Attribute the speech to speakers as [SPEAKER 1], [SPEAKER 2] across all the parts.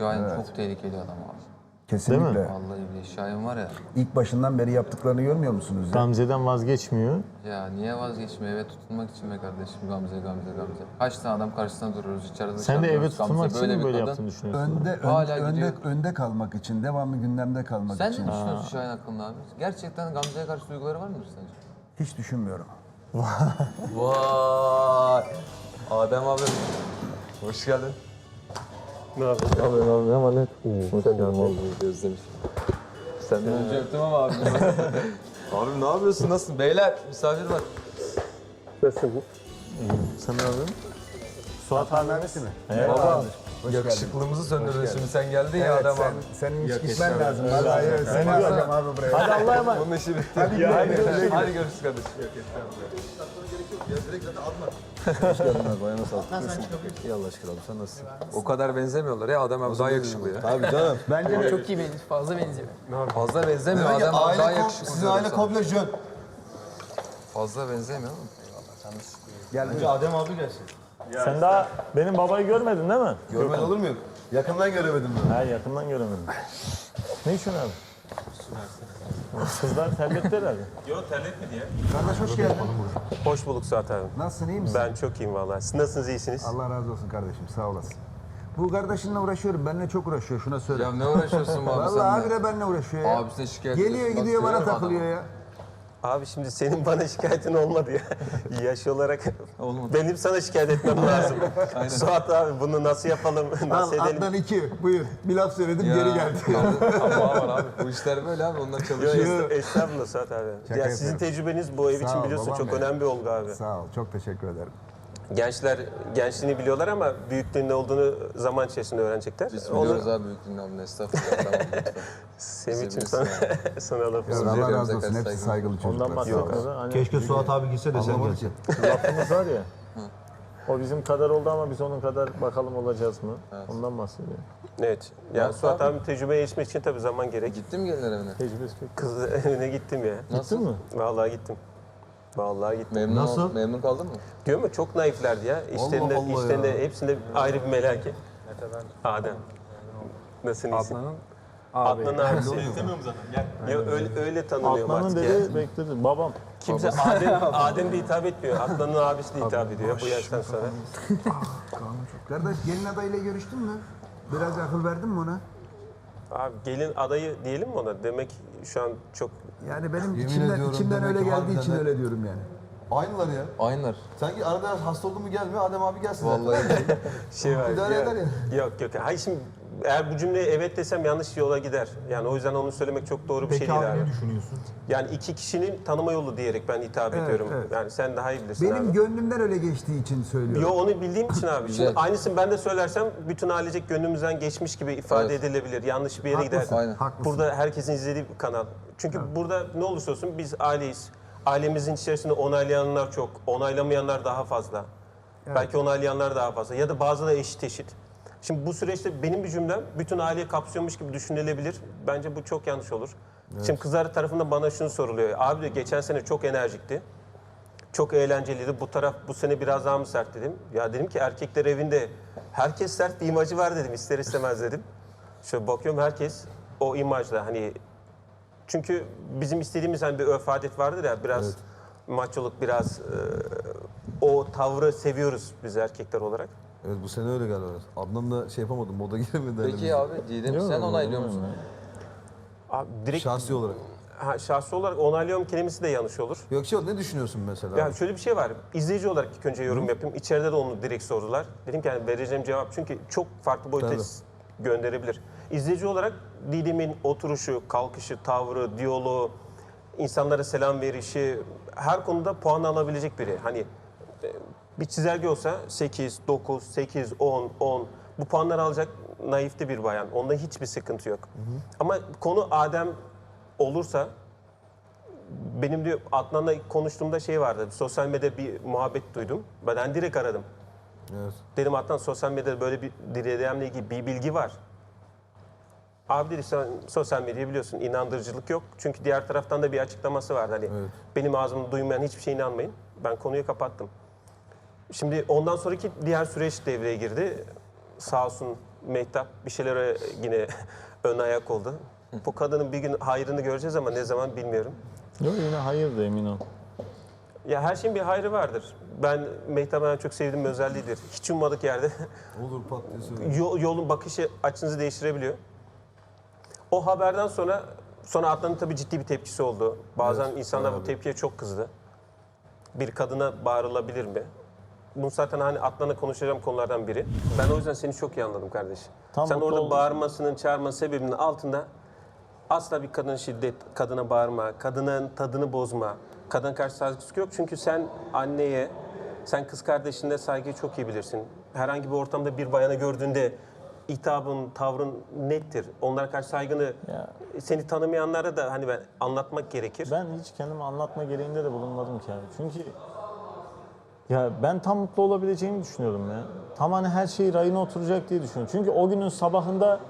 [SPEAKER 1] Şahin çok tehlikeli adam abi.
[SPEAKER 2] Kesinlikle.
[SPEAKER 3] Değil mi?
[SPEAKER 1] Vallahi billahi Şahin var ya.
[SPEAKER 2] İlk başından beri yaptıklarını görmüyor musunuz? ya?
[SPEAKER 3] Gamze'den vazgeçmiyor.
[SPEAKER 1] Ya niye vazgeçmiyor? Eve tutunmak için be kardeşim Gamze Gamze Gamze. Kaç tane adam karşısına duruyoruz içeride
[SPEAKER 3] Sen de
[SPEAKER 1] dışarıda
[SPEAKER 3] eve tutunmak
[SPEAKER 1] Gamze
[SPEAKER 3] için mi
[SPEAKER 1] bir
[SPEAKER 3] böyle
[SPEAKER 1] kadın.
[SPEAKER 3] yaptığını düşünüyorsun?
[SPEAKER 2] Önde, ön-
[SPEAKER 1] Hala
[SPEAKER 2] önde,
[SPEAKER 1] gidiyor.
[SPEAKER 2] önde kalmak için, devamlı gündemde kalmak
[SPEAKER 1] Sen
[SPEAKER 2] için.
[SPEAKER 1] ne düşünüyorsun Şahin hakkında abi? Gerçekten Gamze'ye karşı duyguları var mıdır sence?
[SPEAKER 2] Hiç düşünmüyorum.
[SPEAKER 1] Vay! Adem abi. Hoş geldin.
[SPEAKER 4] Ne yapıyorsun? Abi abi ama ne?
[SPEAKER 1] Hoş geldin. Özlemiş. Senden önce öptüm ama abi. abi ne yapıyorsun? Nasılsın? Beyler misafir var.
[SPEAKER 4] Nasılsın?
[SPEAKER 3] Sen ne yapıyorsun? Suat abi
[SPEAKER 2] mi?
[SPEAKER 1] Baba.
[SPEAKER 2] Hoş
[SPEAKER 1] Yakışıklığımızı söndürdün şimdi sen geldin ya Adem
[SPEAKER 2] sen,
[SPEAKER 1] abi.
[SPEAKER 2] senin hiç gitmen lazım. Vallahi seni alacağım abi buraya.
[SPEAKER 3] Hadi Allah'a emanet.
[SPEAKER 1] Bunun işi bitti.
[SPEAKER 2] Hadi gidelim.
[SPEAKER 1] Hadi görüşürüz. Hadi görüşürüz kardeşim.
[SPEAKER 5] Hoş geldin abi. Ayağına sağlık. Nasılsın? İyi Allah aşkına abi. Sen nasılsın?
[SPEAKER 1] O kadar benzemiyorlar ya Adem abi daha yakışıklı ya.
[SPEAKER 5] Abi canım.
[SPEAKER 2] Bence de
[SPEAKER 6] Çok iyi benziyor, fazla benziyor.
[SPEAKER 1] Fazla benzemiyor Adem abi daha yakışıklı.
[SPEAKER 5] sizin aile komple jön.
[SPEAKER 1] Fazla benzemiyor ama.
[SPEAKER 2] gel.
[SPEAKER 5] Önce Adem abi gelsin.
[SPEAKER 3] Sen daha benim babayı görmedin değil mi?
[SPEAKER 5] Görmeden olur muyum? Yakından göremedim ben.
[SPEAKER 3] Ha yakından göremedim. Ne için abi? Kızlar terletti herhalde.
[SPEAKER 2] Kardeş hoş geldin.
[SPEAKER 4] Hoş bulduk Suat abi.
[SPEAKER 2] Nasılsın, iyi misin?
[SPEAKER 4] Ben çok iyiyim vallahi. Siz nasılsınız, iyisiniz?
[SPEAKER 2] Allah razı olsun kardeşim, sağ olasın. Bu kardeşinle uğraşıyorum, benimle çok uğraşıyor, şuna söyle.
[SPEAKER 1] Ya ne uğraşıyorsun bu abi
[SPEAKER 2] Vallahi
[SPEAKER 1] sen
[SPEAKER 2] abi de benimle uğraşıyor ya.
[SPEAKER 1] Abisine şikayet
[SPEAKER 2] Geliyor
[SPEAKER 1] ediyorsun. Bak,
[SPEAKER 2] gidiyor bana
[SPEAKER 1] görüyorum
[SPEAKER 2] takılıyor
[SPEAKER 1] adamı.
[SPEAKER 2] ya.
[SPEAKER 4] Abi şimdi senin bana şikayetin olmadı ya. Yaş olarak
[SPEAKER 1] Olmadı.
[SPEAKER 4] benim sana şikayet etmem lazım. Suat abi bunu nasıl yapalım,
[SPEAKER 2] Al
[SPEAKER 4] nasıl edelim?
[SPEAKER 2] Adnan iki, buyur. Bir laf söyledim, geri geldi.
[SPEAKER 1] Ama var abi. Bu işler böyle abi. Onlar
[SPEAKER 4] Yo,
[SPEAKER 1] çalışıyor.
[SPEAKER 4] est- estağfurullah Suat abi. ya sizin
[SPEAKER 2] yapıyorum.
[SPEAKER 4] tecrübeniz bu ev
[SPEAKER 2] Sağ
[SPEAKER 4] için
[SPEAKER 2] ol,
[SPEAKER 4] biliyorsun
[SPEAKER 2] babam
[SPEAKER 4] çok
[SPEAKER 2] benim.
[SPEAKER 4] önemli bir olgu abi.
[SPEAKER 2] Sağ ol, çok teşekkür ederim.
[SPEAKER 4] Gençler gençliğini biliyorlar ama büyüklüğün ne olduğunu zaman içerisinde öğrenecekler.
[SPEAKER 1] Biz
[SPEAKER 4] Onu
[SPEAKER 1] biliyoruz abi büyüklüğünü abi. Estağfurullah. Tamam lütfen.
[SPEAKER 4] Semih'cim sana, sana laf
[SPEAKER 2] Ya
[SPEAKER 4] olsun.
[SPEAKER 2] Allah razı olsun, hepsi saygılı
[SPEAKER 3] Ondan
[SPEAKER 2] çocuklar.
[SPEAKER 3] bahsetmiyordu. Hani
[SPEAKER 5] Keşke Suat abi gitse de sen gelsin.
[SPEAKER 3] lafımız var ya. O bizim kadar oldu ama biz onun kadar bakalım olacağız mı? Ondan bahsediyor.
[SPEAKER 4] Evet. Yani Suat abi tecrübeye erişmek için tabii zaman gerek.
[SPEAKER 1] Gittin mi gelinler evine?
[SPEAKER 3] Tecrübesi.
[SPEAKER 4] Kız evine gittim ya.
[SPEAKER 3] Gittin mi?
[SPEAKER 4] Vallahi gittim. Vallahi gittim.
[SPEAKER 1] Memnun,
[SPEAKER 5] Nasıl?
[SPEAKER 1] memnun kaldın mı?
[SPEAKER 4] Diyor mu çok naiflerdi ya. İşlerinde,
[SPEAKER 5] Allah Allah
[SPEAKER 4] işlerinde
[SPEAKER 5] ya.
[SPEAKER 4] hepsinde ayrı bir melake. Adem. Nasılsın iyisin? Adnan'ın abisi. Ya öyle, öyle tanınıyor
[SPEAKER 3] Atmanın
[SPEAKER 4] artık ya.
[SPEAKER 3] dedi bekledi. Babam.
[SPEAKER 4] Kimse Adem, Adem de hitap etmiyor. Adnan'ın abisi de hitap ediyor ya bu yaştan sonra.
[SPEAKER 2] Kardeş gelin adayıyla görüştün mü? Biraz akıl verdin mi ona?
[SPEAKER 4] Abi gelin adayı diyelim mi ona? Demek şu an çok
[SPEAKER 2] Yani benim
[SPEAKER 5] Yemin
[SPEAKER 2] içimden,
[SPEAKER 5] ediyorum
[SPEAKER 2] içimden
[SPEAKER 5] demek
[SPEAKER 2] öyle
[SPEAKER 5] ki
[SPEAKER 2] geldiği
[SPEAKER 5] harbiden
[SPEAKER 2] için
[SPEAKER 5] de-
[SPEAKER 2] öyle diyorum yani.
[SPEAKER 5] Aynılar ya.
[SPEAKER 1] Aynılar.
[SPEAKER 5] Sanki arada hasta oldu mu gelmiyor Adem abi gelsin.
[SPEAKER 1] Vallahi.
[SPEAKER 4] şey var.
[SPEAKER 5] İdare
[SPEAKER 4] ya-
[SPEAKER 5] eder
[SPEAKER 4] Yok yok. Hayır şimdi eğer bu cümleye evet desem yanlış yola gider. Yani o yüzden onu söylemek çok doğru bir şey değil abi.
[SPEAKER 5] düşünüyorsun?
[SPEAKER 4] Yani iki kişinin tanıma yolu diyerek ben hitap ediyorum.
[SPEAKER 2] evet.
[SPEAKER 4] Yani sen daha iyi bilirsin
[SPEAKER 2] Benim
[SPEAKER 4] abi.
[SPEAKER 2] gönlümden öyle geçtiği için söylüyorum.
[SPEAKER 4] Yo onu bildiğim için abi. Şimdi
[SPEAKER 1] Güzel.
[SPEAKER 4] aynısını ben de söylersem bütün ailecek gönlümüzden geçmiş gibi ifade
[SPEAKER 1] Evet.
[SPEAKER 4] edilebilir. Yanlış bir yere
[SPEAKER 2] Haklısın,
[SPEAKER 4] gider.
[SPEAKER 1] Aynen.
[SPEAKER 2] haklısın.
[SPEAKER 4] Burada herkesin izlediği bir kanal. Çünkü burada ne olursa olsun biz aileyiz. Ailemizin içerisinde onaylayanlar çok, onaylamayanlar daha fazla. Belki onaylayanlar daha fazla ya da bazı da eşit eşit. Şimdi bu süreçte benim bir cümlem bütün aileyi kapsıyormuş gibi düşünülebilir. Bence bu çok yanlış olur. Şimdi kızlar tarafından bana şunu soruluyor. Abi diyor geçen sene çok enerjikti. Çok eğlenceliydi. Bu taraf bu sene biraz daha mı sert dedim. Ya dedim ki erkekler evinde herkes sert bir imajı var dedim. ister istemez dedim. Şöyle bakıyorum herkes o imajda hani çünkü bizim istediğimiz hani bir örf adet vardır ya biraz maçoluk biraz e, o tavrı seviyoruz biz erkekler olarak.
[SPEAKER 5] Evet bu sene öyle galiba. Adnan da şey yapamadı moda giremedi.
[SPEAKER 1] Peki abi Didem sen onaylıyor musun?
[SPEAKER 4] Abi direkt
[SPEAKER 5] Şahsi olarak.
[SPEAKER 4] ha, şahsi olarak onaylıyorum kelimesi de yanlış olur.
[SPEAKER 5] Yok şey ne düşünüyorsun mesela?
[SPEAKER 4] Ya şöyle bir şey var. İzleyici olarak ilk önce yorum yapayım. İçeride de onu direkt sordular. Dedim ki yani vereceğim cevap çünkü çok farklı boyuta
[SPEAKER 5] Tabii.
[SPEAKER 4] gönderebilir. İzleyici olarak Didem'in oturuşu, kalkışı, tavrı, diyaloğu, insanlara selam verişi her konuda puan alabilecek biri. Hani e, bir çizelge olsa 8, 9, 8, 10, 10 bu puanları alacak naifte bir bayan. Onda hiçbir sıkıntı yok. Ama konu Adem olursa benim diyor Adnan'la konuştuğumda şey vardı. Sosyal medyada bir muhabbet duydum. Ben direkt aradım.
[SPEAKER 5] Evet.
[SPEAKER 4] Dedim Adnan sosyal medyada böyle bir DDM'le ilgili bir bilgi var. Abi dedi sen sosyal medyayı biliyorsun inandırıcılık yok. Çünkü diğer taraftan da bir açıklaması vardı. Hani
[SPEAKER 5] Evet.
[SPEAKER 4] benim ağzımda duymayan hiçbir şeye inanmayın. Ben konuyu kapattım. Şimdi ondan sonraki diğer süreç devreye girdi. Sağ olsun Mehtap bir şeylere yine ön ayak oldu. Bu kadının bir gün hayrını göreceğiz ama ne zaman bilmiyorum.
[SPEAKER 3] Yok yine hayır da emin ol.
[SPEAKER 4] Ya her şeyin bir hayrı vardır. Ben Mehtap'ın en çok sevdiğim bir özelliğidir. Hiç ummadık yerde
[SPEAKER 5] Olur pat diye söyle.
[SPEAKER 4] yol- yolun bakışı açınızı değiştirebiliyor. O haberden sonra sonra Adnan'ın tabii ciddi bir tepkisi oldu. Bazen insanlar bu tepkiye çok kızdı. Bir kadına bağırılabilir mi? Bu zaten hani Adnan'la konuşacağım konulardan biri. Ben o yüzden seni çok iyi anladım kardeş.
[SPEAKER 3] Tam
[SPEAKER 4] Sen
[SPEAKER 3] mutlu
[SPEAKER 4] orada
[SPEAKER 3] oldum.
[SPEAKER 4] bağırmasının, çağırmasının sebebinin altında asla bir kadın şiddet, kadına bağırma, kadının tadını bozma, kadın karşı saygısızlık yok. Çünkü sen anneye, sen kız kardeşine saygıyı çok iyi bilirsin. Herhangi bir ortamda bir bayana gördüğünde hitabın, tavrın nettir. Onlara karşı saygını
[SPEAKER 3] Ya.
[SPEAKER 4] seni tanımayanlara da hani ben anlatmak gerekir.
[SPEAKER 3] Ben hiç kendimi anlatma gereğinde de bulunmadım ki abi. Çünkü ya ben tam mutlu olabileceğimi düşünüyordum ya. Tam hani her şey rayına oturacak diye düşünüyorum. Çünkü o günün sabahında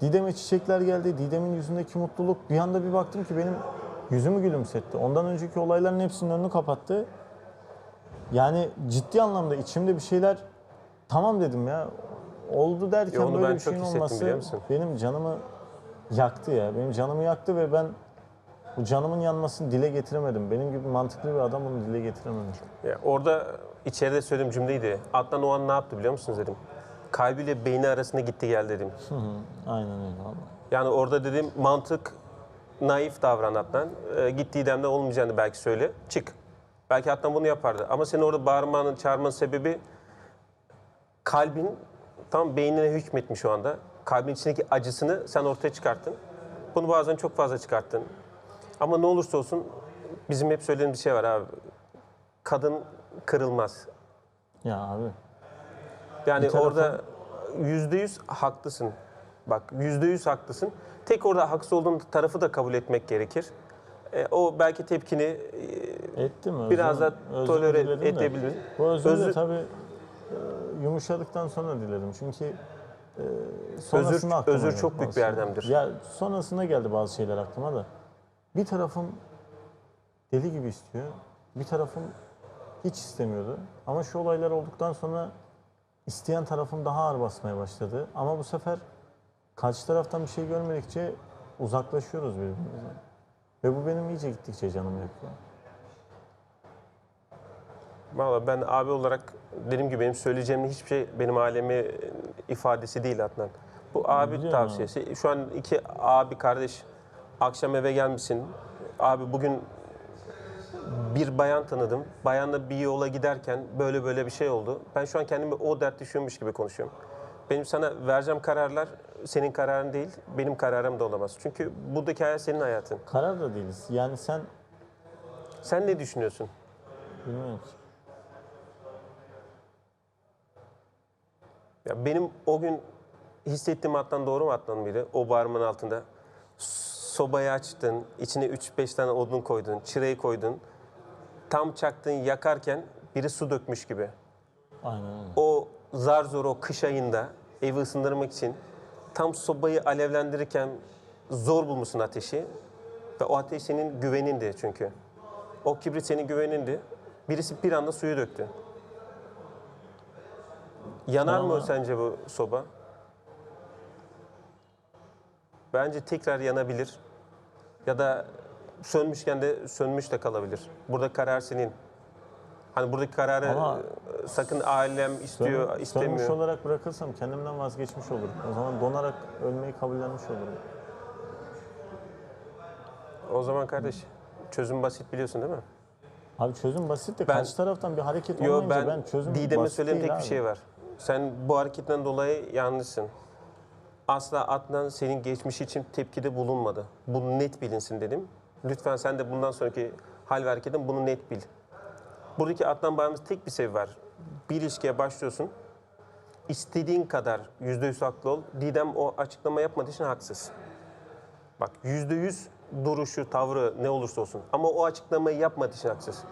[SPEAKER 3] Didem'e çiçekler geldi. Didem'in yüzündeki mutluluk bir anda bir baktım ki benim yüzümü gülümsetti. Ondan önceki olayların hepsinin önünü kapattı. Yani ciddi anlamda içimde bir şeyler tamam dedim ya. Oldu derken
[SPEAKER 4] Ya onu
[SPEAKER 3] böyle
[SPEAKER 4] ben
[SPEAKER 3] bir
[SPEAKER 4] çok
[SPEAKER 3] şeyin
[SPEAKER 4] hissettim,
[SPEAKER 3] olması
[SPEAKER 4] biliyor musun?
[SPEAKER 3] benim canımı yaktı ya. Benim canımı yaktı ve ben bu canımın yanmasını dile getiremedim. Benim gibi mantıklı bir adam bunu dile getiremedi.
[SPEAKER 4] Ya orada içeride söylediğim cümleydi. Adnan o an ne yaptı biliyor musunuz dedim. Kalbiyle beyni arasında gitti gel dedim.
[SPEAKER 3] Aynen öyle valla.
[SPEAKER 4] Yani orada dedim mantık naif davran Adnan. Ee, gittiği demde olmayacağını belki söyle. Çık. Belki Adnan bunu yapardı. Ama seni orada bağırmanın, çağırmanın sebebi kalbin tam beynine hükmetmiş şu anda. Kalbin içindeki acısını sen ortaya çıkarttın. Bunu bazen çok fazla çıkarttın. Ama ne olursa olsun bizim hep söylediğimiz bir şey var abi. Kadın kırılmaz.
[SPEAKER 3] Ya abi.
[SPEAKER 4] Yani
[SPEAKER 3] tarafı-
[SPEAKER 4] orada yüzde yüz haklısın. Bak yüzde yüz haklısın. Tek orada haksız olduğun tarafı da kabul etmek gerekir. E, o belki tepkini e,
[SPEAKER 3] Etti mi?
[SPEAKER 4] Biraz da
[SPEAKER 3] Özür
[SPEAKER 4] tolere edebilir.
[SPEAKER 3] Bu özür,
[SPEAKER 4] Özür-
[SPEAKER 3] tabii e, yumuşadıktan sonra diledim. Çünkü e,
[SPEAKER 4] özür,
[SPEAKER 3] sonrasında
[SPEAKER 4] özür
[SPEAKER 3] geldi
[SPEAKER 4] çok büyük bir erdemdir.
[SPEAKER 3] Ya sonrasında geldi bazı şeyler aklıma da. Bir tarafım deli gibi istiyor. Bir tarafım hiç istemiyordu. Ama şu olaylar olduktan sonra isteyen tarafım daha ağır basmaya başladı. Ama bu sefer karşı taraftan bir şey görmedikçe uzaklaşıyoruz birbirimizden. Ve bu benim iyice gittikçe canımı yakıyor.
[SPEAKER 4] Valla ben abi olarak dediğim gibi benim söyleyeceğim hiçbir şey benim alemi ifadesi değil Adnan. Bu abi
[SPEAKER 3] Biliyorum
[SPEAKER 4] tavsiyesi. Şu an iki abi kardeş akşam eve gelmişsin. Abi bugün bir bayan tanıdım. Bayanla bir yola giderken böyle böyle bir şey oldu. Ben şu an kendimi o dert düşüyormuş gibi konuşuyorum. Benim sana vereceğim kararlar senin kararın değil, benim kararım da olamaz. Çünkü buradaki hayat senin hayatın.
[SPEAKER 3] Karar da değiliz. Yani sen
[SPEAKER 4] Sen ne düşünüyorsun?
[SPEAKER 3] bilmiyorum ki.
[SPEAKER 4] Ya benim o gün hissettiğim Adnan doğru mu Adnan mıydı? O bağırmanın altında. Sobayı açtın, içine 3-5 tane odun koydun, çırayı koydun. Tam çaktın yakarken biri su dökmüş gibi.
[SPEAKER 3] Aynen öyle.
[SPEAKER 4] O zar zor o kış ayında evi ısındırmak için tam sobayı alevlendirirken zor bulmuşsun ateşi. Ve o ateş senin güvenindi çünkü. O kibrit senin güvenindi. Birisi bir anda suyu döktü. Yanar mı
[SPEAKER 3] Ama-
[SPEAKER 4] sence bu soba? Bence tekrar yanabilir. Ya da sönmüşken de sönmüş de kalabilir. Burada karar senin. Hani buradaki kararı
[SPEAKER 3] Ama-
[SPEAKER 4] e, sakın ailem istiyor,
[SPEAKER 3] Sönmüş
[SPEAKER 4] istemiyor.
[SPEAKER 3] olarak bırakırsam kendimden vazgeçmiş olurum. O zaman donarak ölmeyi kabullenmiş olurum.
[SPEAKER 4] O zaman kardeş çözüm basit biliyorsun değil mi?
[SPEAKER 3] Abi çözüm basit de
[SPEAKER 4] Ben-
[SPEAKER 3] karşı taraftan bir hareket
[SPEAKER 4] Yo
[SPEAKER 3] olmayınca
[SPEAKER 4] ben,
[SPEAKER 3] ben, çözüm
[SPEAKER 4] Didem'e söylediğim tek bir
[SPEAKER 3] abi.
[SPEAKER 4] şey var. Sen bu hareketten dolayı yanlışsın. Asla Adnan senin geçmişi için tepkide bulunmadı. Bunu net bilinsin dedim. Lütfen sen de bundan sonraki hal ve hareketin bunu net bil. Buradaki Adnan bağımız tek bir sebebi var. Bir ilişkiye başlıyorsun. İstediğin kadar yüzde yüz haklı ol. Didem o açıklama yapmadığı için haksız. Bak yüzde yüz duruşu, tavrı ne olursa olsun. Ama o açıklamayı yapmadığı için haksız.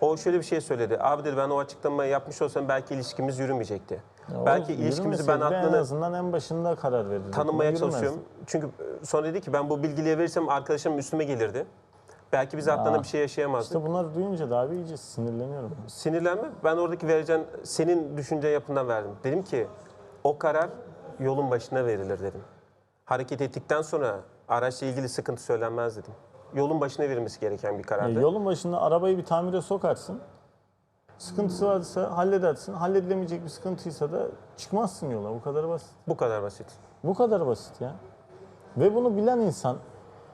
[SPEAKER 4] O şöyle bir şey söyledi. Abi dedi ben o açıklamayı yapmış olsam belki ilişkimiz yürümeyecekti.
[SPEAKER 3] Ya
[SPEAKER 4] belki ilişkimizi ben
[SPEAKER 3] de en azından en başında karar verirdim.
[SPEAKER 4] tanımaya çalışıyorum. Çünkü e, sonra dedi ki ben bu bilgiliği verirsem arkadaşım üstüme gelirdi. Belki biz Adnan'la bir şey yaşayamazdık.
[SPEAKER 3] İşte bunları duyunca da abi iyice sinirleniyorum.
[SPEAKER 4] Sinirlenme. Ben oradaki vereceğin senin düşünce yapından verdim. Dedim ki o karar yolun başına verilir dedim. Hareket ettikten sonra araçla ilgili sıkıntı söylenmez dedim. Yolun başına verilmesi gereken bir
[SPEAKER 3] E,
[SPEAKER 4] karardı.
[SPEAKER 3] yolun başında arabayı bir tamire sokarsın. Sıkıntısı varsa halledersin. Halledilemeyecek bir sıkıntıysa da çıkmazsın yola. Bu kadar basit.
[SPEAKER 4] Bu kadar basit.
[SPEAKER 3] Bu kadar basit ya. Ve bunu bilen insan,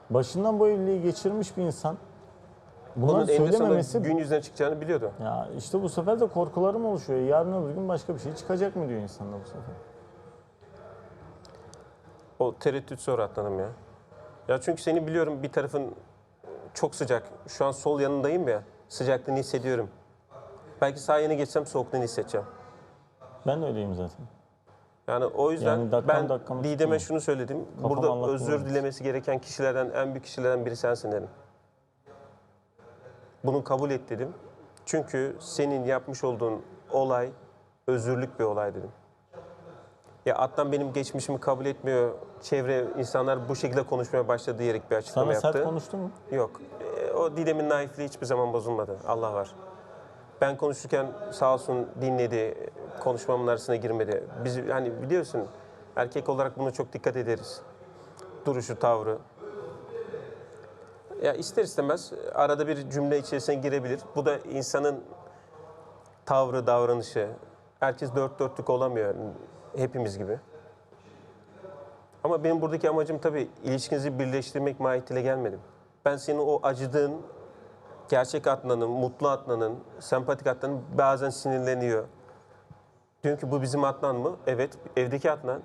[SPEAKER 3] başından bu evliliği geçirmiş bir insan bunları
[SPEAKER 4] sonunda
[SPEAKER 3] söylememesi
[SPEAKER 4] gün yüzüne çıkacağını biliyordu.
[SPEAKER 3] ya işte bu sefer de korkularım oluşuyor. Yarın öbür gün başka bir şey çıkacak mı diyor insanlar bu sefer.
[SPEAKER 4] O tereddüt sonra atladım ya. Ya çünkü seni biliyorum bir tarafın çok sıcak. Şu an sol yanındayım ya. Sıcaklığını hissediyorum. Belki sağ yana geçsem soğukluğunu hissedeceğim.
[SPEAKER 3] Ben de öyleyim zaten.
[SPEAKER 4] Yani o yüzden
[SPEAKER 3] Yani dakikam
[SPEAKER 4] ben
[SPEAKER 3] dakikamı
[SPEAKER 4] Didem'e
[SPEAKER 3] tutmuyor.
[SPEAKER 4] şunu söyledim.
[SPEAKER 3] Kafam
[SPEAKER 4] Burada özür dilemesi gereken kişilerden, en büyük kişilerden biri sensin dedim. Bunu kabul et dedim. Çünkü senin yapmış olduğun olay özürlük bir olay dedim. Ya Adnan benim geçmişimi kabul etmiyor. Çevre insanlar bu şekilde konuşmaya başladı diyerek bir açıklama
[SPEAKER 3] Sana
[SPEAKER 4] yaptı.
[SPEAKER 3] sert konuştun mu?
[SPEAKER 4] Yok. E, o Didem'in naifliği hiçbir zaman bozulmadı. Allah var. Ben konuşurken sağ olsun dinledi, konuşmamın arasına girmedi. Biz hani biliyorsun erkek olarak buna çok dikkat ederiz. Duruşu, tavrı. Ya ister istemez arada bir cümle içerisine girebilir. Bu da insanın tavrı, davranışı. Herkes dört dörtlük olamıyor hepimiz gibi. Ama benim buradaki amacım tabii ilişkinizi birleştirmek mahiyetiyle gelmedim. Ben senin o acıdığın, gerçek Adnan'ın, mutlu Adnan'ın, sempatik Adnan'ın bazen sinirleniyor. Diyorum ki bu bizim Adnan mı? Evet, evdeki Adnan.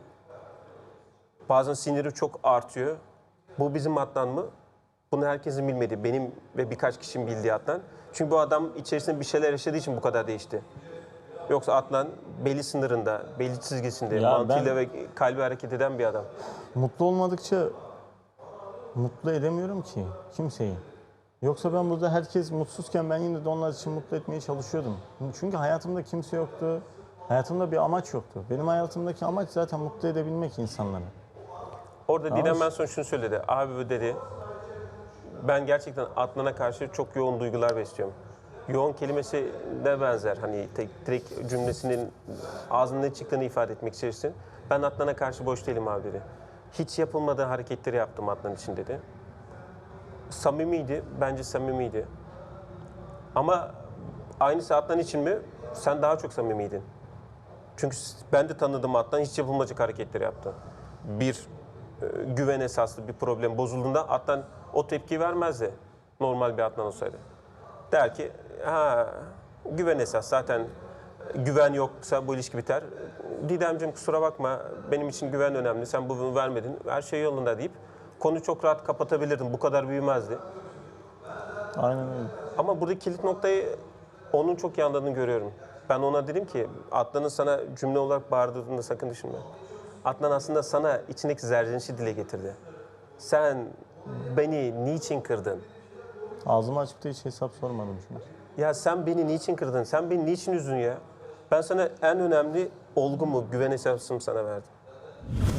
[SPEAKER 4] Bazen siniri çok artıyor. Bu bizim Adnan mı? Bunu herkesin bilmediği, benim ve birkaç kişinin bildiği Adnan. Çünkü bu adam içerisinde bir şeyler yaşadığı için bu kadar değişti. Yoksa Adnan belli sınırında, belli çizgisinde,
[SPEAKER 3] Ya
[SPEAKER 4] mantığıyla
[SPEAKER 3] ben-
[SPEAKER 4] ve kalbi hareket eden bir adam.
[SPEAKER 3] Mutlu olmadıkça mutlu edemiyorum ki kimseyi. Yoksa ben burada herkes mutsuzken ben yine de onlar için mutlu etmeye çalışıyordum. Çünkü hayatımda kimse yoktu. Hayatımda bir amaç yoktu. Benim hayatımdaki amaç zaten mutlu edebilmek insanları.
[SPEAKER 4] Orada
[SPEAKER 3] Ama-
[SPEAKER 4] Didem ben sonra şunu söyledi. Abi dedi, ben gerçekten Adnan'a karşı çok yoğun duygular besliyorum. Yoğun kelimesi ne benzer? Hani tek, direkt cümlesinin ağzının ne çıktığını ifade etmek istersin. Ben Adnan'a karşı boş değilim abi dedi. Hiç yapılmadığı hareketleri yaptım Adnan için dedi. Samimiydi, bence samimiydi. Ama aynısı Adnan için mi? Sen daha çok samimiydin. Çünkü ben de tanıdım Adnan hiç yapılmayacak hareketleri yaptı. Bir e, güven esaslı bir problem bozulduğunda Adnan o tepki vermezdi. Normal bir Adnan olsaydı. Der ki ha güven esas zaten güven yoksa bu ilişki biter. Didemciğim kusura bakma benim için güven önemli sen bunu vermedin her şey yolunda deyip konu çok rahat kapatabilirdim bu kadar büyümezdi.
[SPEAKER 3] Aynen öyle.
[SPEAKER 4] Ama buradaki kilit noktayı onun çok iyi anladığını görüyorum. Ben ona dedim ki Adnan'ın sana cümle olarak bağırdığını sakın düşünme. Adnan aslında sana içindeki zerzenişi dile getirdi. Sen beni niçin kırdın?
[SPEAKER 3] Ağzımı açıp da hiç hesap sormadım çünkü.
[SPEAKER 4] Ya sen beni niçin kırdın? Sen beni niçin üzdün ya? Ben sana en önemli olgumu, güven esasımı sana verdim.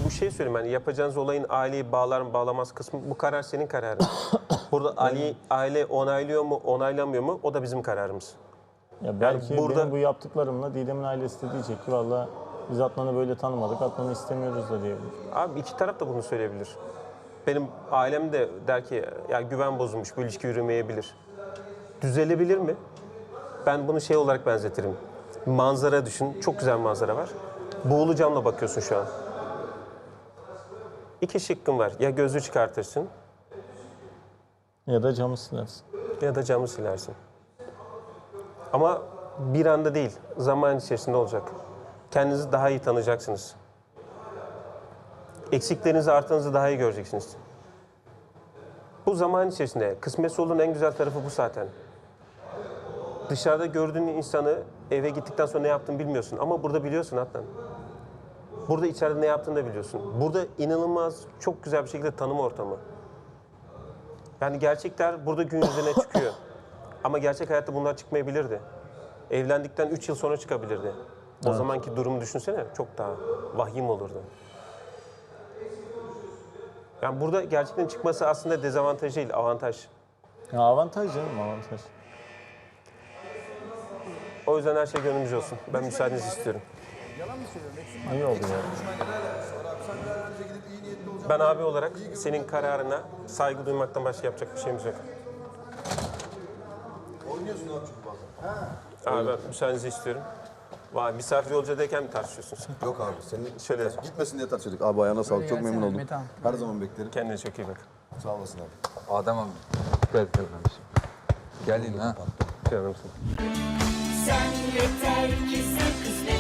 [SPEAKER 4] Bu şey söyleyeyim yani yapacağınız olayın aileyi bağlar mı bağlamaz kısmı bu karar senin kararın. Burada Ali, aile onaylıyor mu onaylamıyor mu o da bizim kararımız.
[SPEAKER 3] Ya belki
[SPEAKER 4] burada-
[SPEAKER 3] benim bu yaptıklarımla Didem'in ailesi de diyecek ki valla biz Adnan'ı böyle tanımadık, Adnan'ı istemiyoruz da diyebilir.
[SPEAKER 4] Abi iki taraf da bunu söyleyebilir. Benim ailem de der ki ya güven bozulmuş bu ilişki yürümeyebilir. Düzelebilir mi? Ben bunu şey olarak benzetirim. Manzara düşün. Çok güzel manzara var. Buğulu camla bakıyorsun şu an. İki şıkkın var. Ya gözü çıkartırsın
[SPEAKER 3] Ya da camı silersin.
[SPEAKER 4] ya da camı silersin. Ama bir anda değil, zaman içerisinde olacak. Kendinizi daha iyi tanıyacaksınız. Eksiklerinizi, artığınızı daha iyi göreceksiniz. Bu zaman içerisinde kısmetse olduğun en güzel tarafı bu zaten. Dışarıda gördüğün insanı eve gittikten sonra ne yaptığını bilmiyorsun ama burada biliyorsun Adnan. Burada içeride ne yaptığını da biliyorsun. Burada inanılmaz çok güzel bir şekilde tanıma ortamı. Yani gerçekler burada gün yüzüne çıkıyor. Ama gerçek hayatta bunlar çıkmayabilirdi. Evlendikten 3 yıl sonra çıkabilirdi. O zamanki durumu düşünsene çok daha vahim olurdu. Yani burada gerçekten çıkması aslında dezavantaj değil, avantaj.
[SPEAKER 3] Ya avantaj canım avantaj.
[SPEAKER 4] O yüzden her şey gönlümüzce olsun. Ben müsaadenizi istiyorum.
[SPEAKER 3] İyi oldu ya.
[SPEAKER 4] Ben abi olarak senin kararına saygı duymaktan başka yapacak bir şeyimiz yok.
[SPEAKER 5] Oynuyorsun abi çünkü bazen.
[SPEAKER 4] Abi ben müsaadenizi istiyorum. Vay misafir yolcudayken mi tartışıyorsun sen?
[SPEAKER 5] Yok abi senin
[SPEAKER 4] Şöyle
[SPEAKER 5] gitmesin diye tartışıyorduk. Abi ayağına sağlık çok memnun oldum. Her zaman beklerim.
[SPEAKER 4] kendine çok iyi bak.
[SPEAKER 5] Sağ olasın abi.
[SPEAKER 1] Adem abi. Gel gel kardeşim. Gel yine ha.
[SPEAKER 4] Canımsın.
[SPEAKER 6] Sen yeter ki sen kısmetse